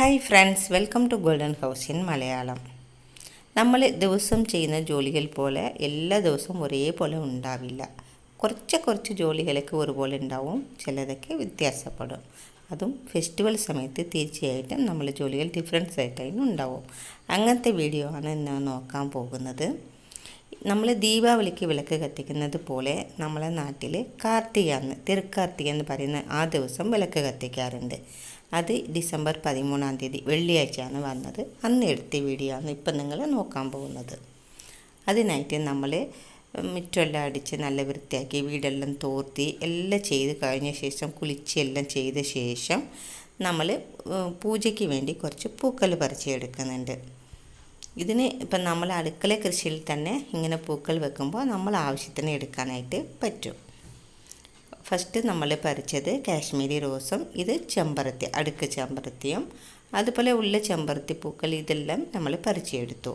Hi friends welcome to golden house in Malayalam. നമ്മൾ ദിവസം ചെയ്യുന്ന ജോലികൾ പോലെ എല്ലാ ദിവസവും ഒരേപോലെ ഉണ്ടാവില്ല. കുറച്ച് കുറച്ച് ജോലികളൊക്കെ ഒരുപോലെ ഉണ്ടാവും ചിലതൊക്കെ വ്യത്യാസപ്പെടും. അതും ഫെസ്റ്റിവൽ സമയത്ത് തീർച്ചയായിട്ടും നമ്മൾ ജോലികൾ ഡിഫറൻസ് ആയിട്ടായിരുന്നു ഉണ്ടാവും. അങ്ങനത്തെ വീഡിയോ ആണ് ഇന്ന് നോക്കാൻ പോകുന്നത്. നമ്മൾ ദീപാവലിക്ക് വിളക്ക് കത്തിക്കുന്നത് പോലെ നമ്മളെ നാട്ടിൽ കാർത്തിക എന്ന് തിരുക്കാർത്തിക എന്ന് പറയുന്ന ആ ദിവസം വിളക്ക് കത്തിക്കാറുണ്ട്. അത് ഡിസംബർ പതിമൂന്നാം തീയതി വെള്ളിയാഴ്ചയാണ് വന്നത്. അന്ന് എടുത്ത വീഡിയോ ആണ് ഇപ്പം നിങ്ങൾ നോക്കാൻ പോകുന്നത്. അതിനായിട്ട് നമ്മൾ മുറ്റമെല്ലാം അടിച്ച് നല്ല വൃത്തിയാക്കി വീടെല്ലാം തോർത്തി എല്ലാം ചെയ്ത് കഴിഞ്ഞ ശേഷം കുളിച്ച് എല്ലാം ചെയ്ത ശേഷം നമ്മൾ പൂജയ്ക്ക് വേണ്ടി കുറച്ച് പൂക്കൾ പറിച്ചെടുക്കുന്നുണ്ട്. ഇതിന് ഇപ്പം നമ്മൾ അടുക്കള കൃഷിയിൽ തന്നെ ഇങ്ങനെ പൂക്കൾ വെക്കുമ്പോൾ നമ്മൾ ആവശ്യത്തിന് എടുക്കാനായിട്ട് പറ്റും. ഫസ്റ്റ് നമ്മൾ പറിച്ചത് കാശ്മീരി റോസും ഇത് ചെമ്പരത്തി അടുക്ക് ചെമ്പരത്തിയും അതുപോലെ ഉള്ള ചെമ്പരത്തി പൂക്കൾ ഇതെല്ലാം നമ്മൾ പറിച്ചെടുത്തു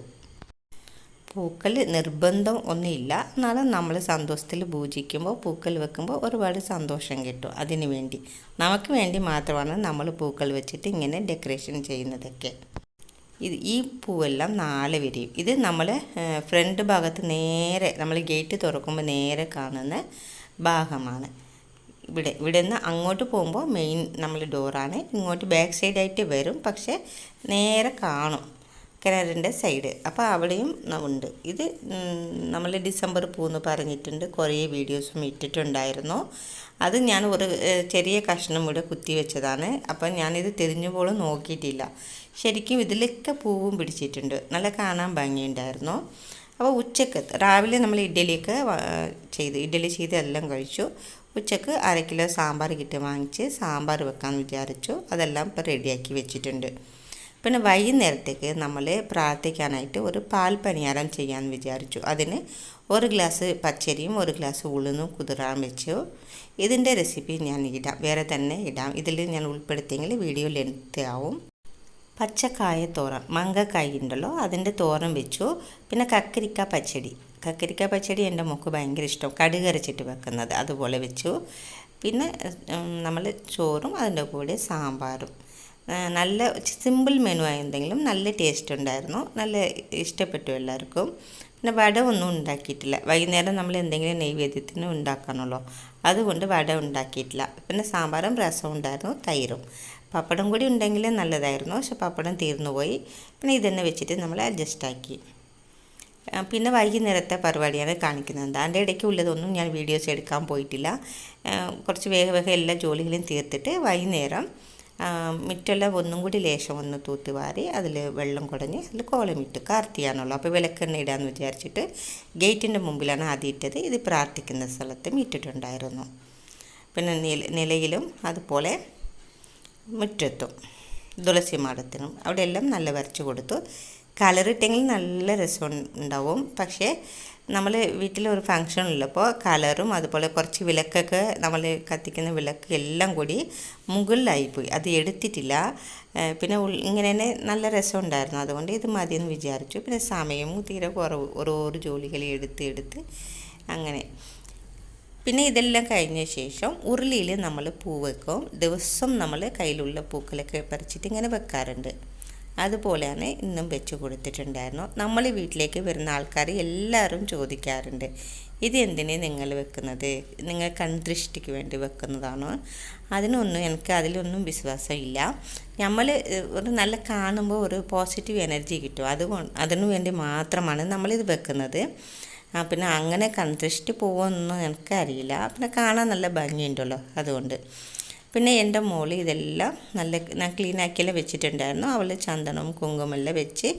പൂക്കൾ നിർബന്ധം ഒന്നുമില്ല. എന്നാലും നമ്മൾ സന്തോഷത്തിൽ പൂജിക്കുമ്പോൾ പൂക്കൾ വെക്കുമ്പോൾ ഒരുപാട് സന്തോഷം കിട്ടും അതിന് വേണ്ടി. നമുക്ക് വേണ്ടി മാത്രമാണ് നമ്മൾ പൂക്കൾ വെച്ചിട്ട് ഇങ്ങനെ ഡെക്കറേഷൻ ചെയ്യുന്നതൊക്കെ. ഇത് ഈ പൂവെല്ലാം നാല് വിരിയും. ഇത് നമ്മൾ ഫ്രണ്ട് ഭാഗത്ത് നേരെ നമ്മൾ ഗേറ്റ് തുറക്കുമ്പോൾ നേരെ കാണുന്ന ഭാഗമാണ്. ഇവിടെ ഇവിടെ നിന്ന് അങ്ങോട്ട് പോകുമ്പോൾ മെയിൻ നമ്മൾ ഡോറാണ് ഇങ്ങോട്ട് ബാക്ക് സൈഡായിട്ട് വരും. പക്ഷേ നേരെ കാണും. കിണറിന്റെ സൈഡ് അപ്പോൾ അവിടെയും ഉണ്ട്. ഇത് നമ്മൾ ഡിസംബർ പൂന്ന് പറഞ്ഞിട്ടുണ്ട്. കുറേ വീഡിയോസും ഇട്ടിട്ടുണ്ടായിരുന്നു. അത് ഞാൻ ഒരു ചെറിയ കഷ്ണം ഇവിടെ കുത്തി വെച്ചതാണ്. അപ്പം ഞാനിത് തിരിഞ്ഞുപോലും നോക്കിയിട്ടില്ല. ശരിക്കും ഇതിലൊക്കെ പൂവും പിടിച്ചിട്ടുണ്ട്. നല്ല കാണാൻ ഭംഗിയുണ്ടായിരുന്നു. അപ്പോൾ ഉച്ചയ്ക്ക് രാവിലെ നമ്മൾ ഇഡ്ഡലിയൊക്കെ ചെയ്ത് ഇഡ്ഡലി ചെയ്ത് എല്ലാം കഴിച്ചു. ഉച്ചയ്ക്ക് അര കിലോ സാമ്പാർ കിറ്റ് വാങ്ങിച്ച് സാമ്പാർ വെക്കാമെന്ന് വിചാരിച്ചു. അതെല്ലാം ഇപ്പോൾ റെഡിയാക്കി വെച്ചിട്ടുണ്ട്. പിന്നെ വൈകുന്നേരത്തേക്ക് നമ്മൾ പ്രാർത്ഥിക്കാനായിട്ട് ഒരു പാൽ പണിയാരം ചെയ്യാമെന്ന് വിചാരിച്ചു. അതിന് ഒരു ഗ്ലാസ് പച്ചരിയും ഒരു ഗ്ലാസ് ഉളുന്നും കുതിരാൻ വെച്ചു. ഇതിന്റെ റെസിപ്പി ഞാൻ ഇടാം. വേറെ തന്നെ ഇടാം. ഇതിൽ ഞാൻ ഉൾപ്പെടുത്തിയെങ്കിൽ വീഡിയോ ലെങ്ത് ആവും. പച്ചക്കായ തോരൻ. മങ്കക്കായ ഉണ്ടല്ലോ അതിന്റെ തോരൻ വെച്ചു. പിന്നെ കക്കരിക്ക പച്ചടി. കക്കരിക്ക പച്ചടി എന്റെ മോക്ക് ഭയങ്കര ഇഷ്ടം. കടുകരച്ചിട്ട് വെക്കുന്നത് അതുപോലെ വെച്ചു. പിന്നെ നമ്മൾ ചോറും അതിന്റെ കൂടെ സാമ്പാറും. നല്ല സിമ്പിൾ മെനു ആയെന്തെങ്കിലും നല്ല ടേസ്റ്റ് ഉണ്ടായിരുന്നു. നല്ല ഇഷ്ടപ്പെട്ടു എല്ലാവർക്കും. പിന്നെ വട ഒന്നും ഉണ്ടാക്കിയിട്ടില്ല. വൈകുന്നേരം നമ്മൾ എന്തെങ്കിലും നൈവേദ്യത്തിന് ഉണ്ടാക്കാനുള്ളൂ അതുകൊണ്ട് വട ഉണ്ടാക്കിയിട്ടില്ല. പിന്നെ സാമ്പാറും രസവും ഉണ്ടായിരുന്നു തൈരും. പപ്പടം കൂടി ഉണ്ടെങ്കിൽ നല്ലതായിരുന്നു. പക്ഷെ പപ്പടം തീർന്നു പോയി പിന്നെ ഇതന്നെ വെച്ചിട്ട് നമ്മൾ അഡ്ജസ്റ്റ് ആക്കി. പിന്നെ വൈകുന്നേരത്തെ പരിപാടിയാണ് കാണിക്കുന്നത്. അതിന്റെ ഇടയ്ക്ക് ഉള്ളതൊന്നും ഞാൻ വീഡിയോസ് എടുക്കാൻ പോയിട്ടില്ല. കുറച്ച് വേഗ വേഗം എല്ലാ ജോലികളും തീർത്തിട്ട് വൈകുന്നേരം മിറ്റെല്ലാം ഒന്നും കൂടി ലേശം ഒന്ന് തൂത്തുവാരി അതിൽ വെള്ളം കുടഞ്ഞ് അതിൽ കോലമിട്ട് കാർത്തിയാണല്ലോ അപ്പോൾ വിളക്കെണ്ണ ഇടാമെന്ന് വിചാരിച്ചിട്ട് ഗേറ്റിന്റെ മുമ്പിലാണ് ആദ്യം ഇട്ടത്. ഇത് പ്രാർത്ഥിക്കുന്ന സ്ഥലത്തും ഇട്ടിട്ടുണ്ടായിരുന്നു പിന്നെ നില നിലയിലും അതുപോലെ മുറ്റത്തും തുളസി മാടത്തിനും അവിടെ എല്ലാം നല്ല വരച്ച് കൊടുത്തു. കളറിട്ടെങ്കിൽ നല്ല രസം ഉണ്ടാവും. പക്ഷേ നമ്മൾ വീട്ടിൽ ഒരു ഉള്ളപ്പോൾ കളറും അതുപോലെ കുറച്ച് വിളക്കൊക്കെ നമ്മൾ കത്തിക്കുന്ന വിളക്ക് എല്ലാം കൂടി മുകളിലായിപ്പോയി അത് എടുത്തിട്ടില്ല. പിന്നെ ഇങ്ങനെ തന്നെ നല്ല രസം ഉണ്ടായിരുന്നു. അതുകൊണ്ട് ഇത് മതിയെന്ന് വിചാരിച്ചു. പിന്നെ സമയവും തീരെ കുറവ്. ഓരോരോ ജോലികൾ എടുത്ത് എടുത്ത് അങ്ങനെ. പിന്നെ ഇതെല്ലാം കഴിഞ്ഞ ശേഷം ഉരുളിയിൽ നമ്മൾ പൂ വെക്കും. ദിവസം നമ്മൾ കയ്യിലുള്ള പൂക്കളൊക്കെ പറിച്ചിട്ട് ഇങ്ങനെ വെക്കാറുണ്ട്. അതുപോലെയാണ് ഇന്നും വെച്ച് കൊടുത്തിട്ടുണ്ടായിരുന്നു. നമ്മൾ വീട്ടിലേക്ക് വരുന്ന ആൾക്കാർ എല്ലാവരും ചോദിക്കാറുണ്ട് ഇത് എന്തിനാണ് നിങ്ങൾ വെക്കുന്നത്? നിങ്ങൾ കൺദൃഷ്ടിക്ക് വേണ്ടി വെക്കുന്നതാണോ? അതിനൊന്നും എനിക്ക് അതിലൊന്നും വിശ്വാസമില്ല. നമ്മൾ ഒരു നല്ല കാണുമ്പോൾ ഒരു പോസിറ്റീവ് എനർജി കിട്ടും. അതുകൊണ്ട് അതിനു വേണ്ടി മാത്രമാണ് നമ്മളിത് വെക്കുന്നത്. പിന്നെ അങ്ങനെ കൺദൃഷ്ടി പോകുമെന്നൊന്നും എനിക്കറിയില്ല. പിന്നെ കാണാൻ നല്ല ഭംഗിയുണ്ടല്ലോ അതുകൊണ്ട്. പിന്നെ എന്റെ മോൾ ഇതെല്ലാം നല്ല ഞാൻ ക്ലീനാക്കിയെല്ലാം വെച്ചിട്ടുണ്ടായിരുന്നു. അവൾ ചന്ദനവും കുങ്കുമെല്ലാം വെച്ച്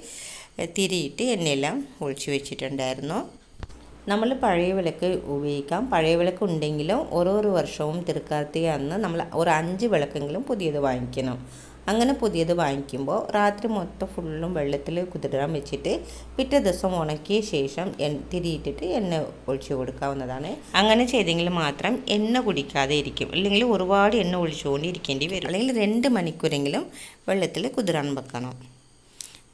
തിരിയിട്ട് എണ്ണയെല്ലാം ഒഴിച്ചു വെച്ചിട്ടുണ്ടായിരുന്നു. നമ്മൾ പഴയ വിളക്ക് ഉപയോഗിക്കാം. പഴയ വിളക്ക് ഉണ്ടെങ്കിലും ഓരോരോ വർഷവും തിരുക്കാർത്തിക അന്ന് നമ്മൾ ഒരു അഞ്ച് വിളക്കെങ്കിലും പുതിയത് വാങ്ങിക്കണം. അങ്ങനെ പുതിയത് വാങ്ങിക്കുമ്പോൾ രാത്രി മൊത്തം ഫുള്ളും വെള്ളത്തിൽ കുതിരാൻ വെച്ചിട്ട് പിറ്റേ ദിവസം ഉണക്കിയ ശേഷം തിരിയിട്ടിട്ട് എണ്ണ ഒഴിച്ചു കൊടുക്കാവുന്നതാണ്. അങ്ങനെ ചെയ്തെങ്കിൽ മാത്രം എണ്ണ കുടിക്കാതെ ഇരിക്കും. അല്ലെങ്കിൽ ഒരുപാട് എണ്ണ ഒഴിച്ചുകൊണ്ടിരിക്കേണ്ടി വരും. അല്ലെങ്കിൽ രണ്ട് മണിക്കൂറെങ്കിലും വെള്ളത്തിൽ കുതിരാൻ വെക്കണം.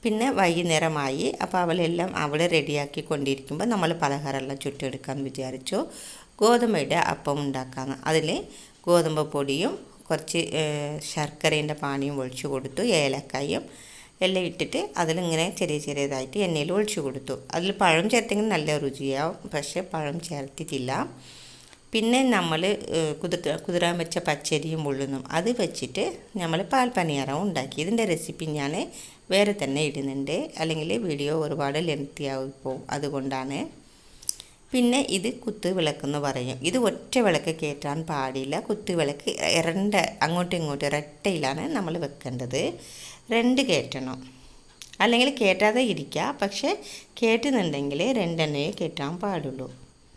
പിന്നെ വൈകുന്നേരമായി. അപ്പോൾ അവളെല്ലാം അവളെ റെഡിയാക്കി കൊണ്ടിരിക്കുമ്പോൾ നമ്മൾ പലഹാരമെല്ലാം ചുറ്റെടുക്കാമെന്ന് വിചാരിച്ചു. ഗോതമ്പയുടെ അപ്പം ഉണ്ടാക്കാമെന്ന്. അതിൽ ഗോതമ്പ് പൊടിയും കുറച്ച് ശർക്കരേന്റെ പാനിയും ഒഴിച്ചു കൊടുത്തു ഏലക്കായും എല്ലാം ഇട്ടിട്ട് അതിലിങ്ങനെ ചെറിയ ചെറിയതായിട്ട് എണ്ണയിൽ ഒഴിച്ചു കൊടുത്തു. അതിൽ പഴം ചേർത്തെങ്കിൽ നല്ല രുചിയാവും പക്ഷേ പഴം ചേർത്തിട്ടില്ല. പിന്നെ നമ്മൾ കുതിർ കുതിരാൻ വെച്ച പച്ചരിയും ഉള്ളുന്നും അത് വെച്ചിട്ട് നമ്മൾ പാൽ പനിയാറവും ഉണ്ടാക്കി. ഇതിന്റെ റെസിപ്പി ഞാൻ വേറെ തന്നെ ഇടുന്നുണ്ട്. അല്ലെങ്കിൽ വീഡിയോ ഒരുപാട് ലെങ്തിയാവും ഇപ്പോൾ അതുകൊണ്ടാണ് പിന്നെ ഇത് കുത്തുവിളക്ക് വിളക്കെന്ന് പറയും. ഇത് ഒറ്റ വിളക്ക് കയറ്റാൻ പാടില്ല. കുത്തുവിളക്ക് ഇരണ്ട അങ്ങോട്ടും ഇങ്ങോട്ടും ഇരട്ടയിലാണ് നമ്മൾ വെക്കേണ്ടത്. രണ്ട് കയറ്റണം അല്ലെങ്കിൽ കയറ്റാതെ ഇരിക്കുക പക്ഷേ കയറ്റുന്നുണ്ടെങ്കിൽ രണ്ടെണ്ണയെ കയറ്റാൻ പാടുള്ളൂ.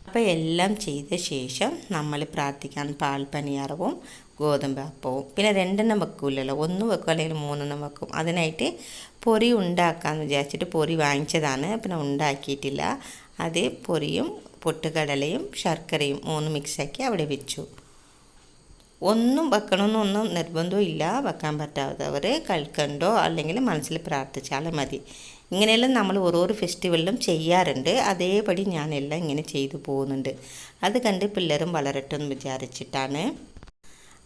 അപ്പോൾ എല്ലാം ചെയ്ത ശേഷം നമ്മൾ പ്രാർത്ഥിക്കാൻ പാൽ പനിയാറവും ഗോതമ്പ് അപ്പവും. പിന്നെ രണ്ടെണ്ണം വെക്കൂലല്ലോ. ഒന്ന് വെക്കും അല്ലെങ്കിൽ മൂന്നെണ്ണം വെക്കും. അതിനായിട്ട് പൊരി ഉണ്ടാക്കാമെന്ന് വിചാരിച്ചിട്ട് പൊരി വാങ്ങിച്ചതാണ്. പിന്നെ ഉണ്ടാക്കിയിട്ടില്ല. അത് പൊരിയും പൊട്ടുകടലയും ശർക്കരയും മൂന്ന് മിക്സാക്കി അവിടെ വെച്ചു. ഒന്നും വെക്കണമെന്നൊന്നും നിർബന്ധമില്ല വെക്കാൻ പറ്റാത്തവർ കൽക്കണ്ടോ അല്ലെങ്കിൽ മനസ്സിൽ പ്രാർത്ഥിച്ചാലും മതി. ഇങ്ങനെയെല്ലാം നമ്മൾ ഓരോരോ ഫെസ്റ്റിവലിലും ചെയ്യാറുണ്ട്. അതേപടി ഞാനെല്ലാം ഇങ്ങനെ ചെയ്തു പോകുന്നുണ്ട്. അത് കണ്ട് പിള്ളേരും വളരട്ടെ എന്ന് വിചാരിച്ചിട്ടാണ്.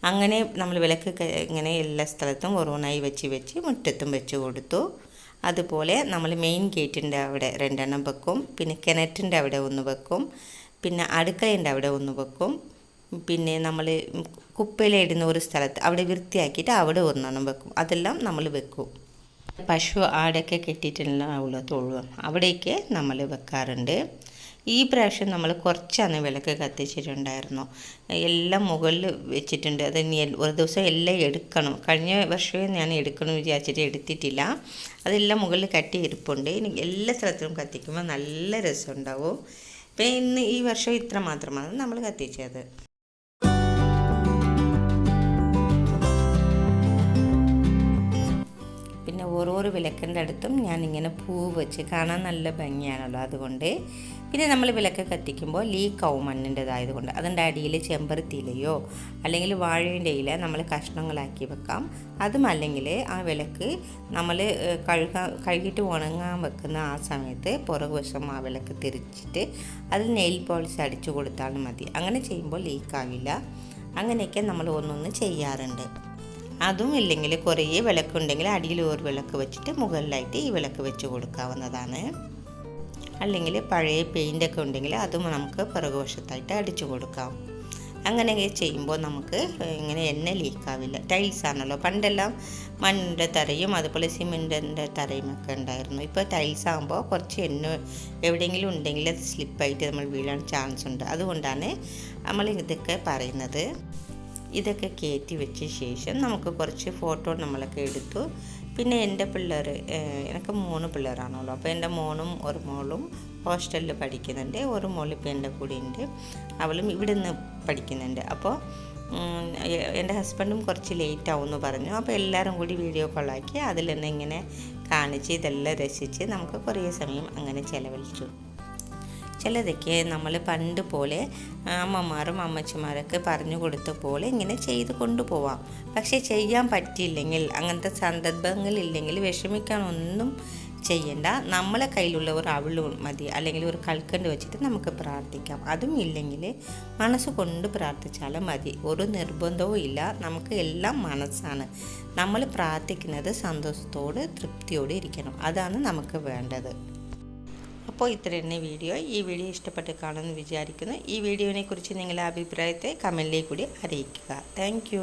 അങ്ങനെ നമ്മൾ വിളക്ക് ഇങ്ങനെ എല്ലാ സ്ഥലത്തും ഓരോന്നായി വെച്ച് വെച്ച് മുറ്റത്തും വെച്ച് കൊടുത്തു. അതുപോലെ നമ്മൾ മെയിൻ ഗേറ്റിന്റെ അവിടെ രണ്ടെണ്ണം വെക്കും. പിന്നെ കിണറ്റിന്റെ അവിടെ ഒന്ന് വെക്കും. പിന്നെ അടുക്കളേന്റെ അവിടെ ഒന്ന് വെക്കും. പിന്നെ നമ്മൾ കുപ്പയിലിടുന്ന ഒരു സ്ഥലത്ത് അവിടെ വൃത്തിയാക്കിയിട്ട് അവിടെ ഒന്നെണ്ണം വെക്കും. അതെല്ലാം നമ്മൾ വെക്കും. പശു ആടൊക്കെ കെട്ടിയിട്ടുള്ള തൊഴുവം അവിടേക്ക് നമ്മൾ വെക്കാറുണ്ട്. ഈ പ്രാവശ്യം നമ്മൾ കുറച്ചാണ് വിളക്ക് കത്തിച്ചിട്ടുണ്ടായിരുന്നു. എല്ലാം മുകളിൽ വെച്ചിട്ടുണ്ട്. അത് ഇനി ഒരു ദിവസം എല്ലാം എടുക്കണം. കഴിഞ്ഞ വർഷമേ ഞാൻ എടുക്കണം വിചാരിച്ചിട്ട് എടുത്തിട്ടില്ല. അതെല്ലാം മുകളിൽ കട്ടി ഇരിപ്പുണ്ട്. ഇനി എല്ലാ സ്ഥലത്തിലും കത്തിക്കുമ്പോൾ നല്ല രസമുണ്ടാവും പിന്നെ ഇന്ന് ഈ വർഷം ഇത്ര മാത്രമാണ് നമ്മൾ കത്തിച്ചത്. ഓരോരോ വിളക്കിന്റെ അടുത്തും ഞാൻ ഇങ്ങനെ പൂ വെച്ച് കാണാൻ നല്ല ഭംഗിയാണല്ലോ അതുകൊണ്ട്. പിന്നെ നമ്മൾ വിളക്ക് കത്തിക്കുമ്പോൾ ലീ മണ്ണിന്റെതായത് കൊണ്ട് അതിന്റെ അടിയിൽ ചെമ്പരത്തിയിലയോ അല്ലെങ്കിൽ വാഴേന്റെ ഇല നമ്മൾ കഷ്ണങ്ങളാക്കി വെക്കാം. അതും അല്ലെങ്കിൽ ആ വിളക്ക് നമ്മൾ കഴുകാൻ കഴുകിയിട്ട് ഉണങ്ങാൻ വെക്കുന്ന ആ സമയത്ത് പുറകുവശം ആ വിളക്ക് തിരിച്ചിട്ട് അതിൽ നെയിൽ പോളിഷ് അടിച്ചു കൊടുത്താലും മതി. അങ്ങനെ ചെയ്യുമ്പോൾ ലീക്കാവില്ല. അങ്ങനെയൊക്കെ നമ്മൾ ഒന്നൊന്ന് ചെയ്യാറുണ്ട്. അതും ഇല്ലെങ്കിൽ കുറേ വിളക്കുണ്ടെങ്കിൽ അടിയിൽ ഒരു വിളക്ക് വെച്ചിട്ട് മുകളിലായിട്ട് ഈ വിളക്ക് വെച്ച് കൊടുക്കാവുന്നതാണ്. അല്ലെങ്കിൽ പഴയ പെയിന്റൊക്കെ ഉണ്ടെങ്കിൽ അതും നമുക്ക് പിറകുവശത്തായിട്ട് അടിച്ചു കൊടുക്കാം. അങ്ങനെയൊക്കെ ചെയ്യുമ്പോൾ നമുക്ക് ഇങ്ങനെ എണ്ണ ലീക്കാവില്ല ടൈൽസ് ആണല്ലോ. പണ്ടെല്ലാം മണ്ണിന്റെ തറയും അതുപോലെ സിമെന്റിന്റെ തറയും ഒക്കെ ഉണ്ടായിരുന്നു. ഇപ്പോൾ ടൈൽസ് ആകുമ്പോൾ കുറച്ച് എണ്ണ എവിടെയെങ്കിലും ഉണ്ടെങ്കിൽ അത് സ്ലിപ്പായിട്ട് നമ്മൾ വീഴാൻ ചാൻസ് ഉണ്ട്. അതുകൊണ്ടാണ് നമ്മൾ ഇതൊക്കെ പറയുന്നത്. ഇതൊക്കെ കയറ്റി വെച്ച ശേഷം നമുക്ക് കുറച്ച് ഫോട്ടോ നമ്മളൊക്കെ എടുത്തു. പിന്നെ എന്റെ പിള്ളേർ എനിക്ക് മൂന്ന് പിള്ളേരാണല്ലോ അപ്പോൾ എന്റെ മോനും ഒരു മോളും ഹോസ്റ്റലിൽ പഠിക്കുന്നുണ്ട്. ഒരു മോൾ ഇപ്പോൾ എന്റെ കൂടെ ഉണ്ട്. അവളും ഇവിടെ നിന്ന് പഠിക്കുന്നുണ്ട്. അപ്പോൾ എന്റെ ഹസ്ബൻഡും കുറച്ച് ലേറ്റ് ആവുമെന്ന് പറഞ്ഞു. അപ്പോൾ എല്ലാവരും കൂടി വീഡിയോ കോളാക്കി അതിൽ നിന്ന് ഇങ്ങനെ കാണിച്ച് ഇതെല്ലാം രസിച്ച് നമുക്ക് കുറേ സമയം അങ്ങനെ ചിലവഴിച്ചു. ചിലതൊക്കെ നമ്മൾ പണ്ട് പോലെ അമ്മമാരും അമ്മച്ചിമാരൊക്കെ പറഞ്ഞു കൊടുത്ത പോലെ ഇങ്ങനെ ചെയ്ത് കൊണ്ടുപോവാം പക്ഷേ ചെയ്യാൻ പറ്റിയില്ലെങ്കിൽ അങ്ങനത്തെ സന്ദർഭങ്ങളില്ലെങ്കിൽ വിഷമിക്കാനൊന്നും ചെയ്യണ്ട. നമ്മളെ കയ്യിലുള്ള ഒരു അവൾ മതി അല്ലെങ്കിൽ ഒരു കൽക്കണ്ട് വെച്ചിട്ട് നമുക്ക് പ്രാർത്ഥിക്കാം. അതും ഇല്ലെങ്കിൽ മനസ്സ് കൊണ്ട് പ്രാർത്ഥിച്ചാലും മതി. ഒരു നിർബന്ധവും ഇല്ല. നമുക്ക് എല്ലാം മനസ്സാണ്. നമ്മൾ പ്രാർത്ഥിക്കുന്നത് സന്തോഷത്തോട് തൃപ്തിയോടെ ഇരിക്കണം. അതാണ് നമുക്ക് വേണ്ടത്. അപ്പോൾ ഇത്ര തന്നെ വീഡിയോ. ഈ വീഡിയോ ഇഷ്ടപ്പെട്ട് കാണുമെന്ന് വിചാരിക്കുന്നു. ഈ വീഡിയോനെക്കുറിച്ച് നിങ്ങളുടെ അഭിപ്രായത്തെ കമന്റിലേക്ക് കൂടി അറിയിക്കുക. താങ്ക്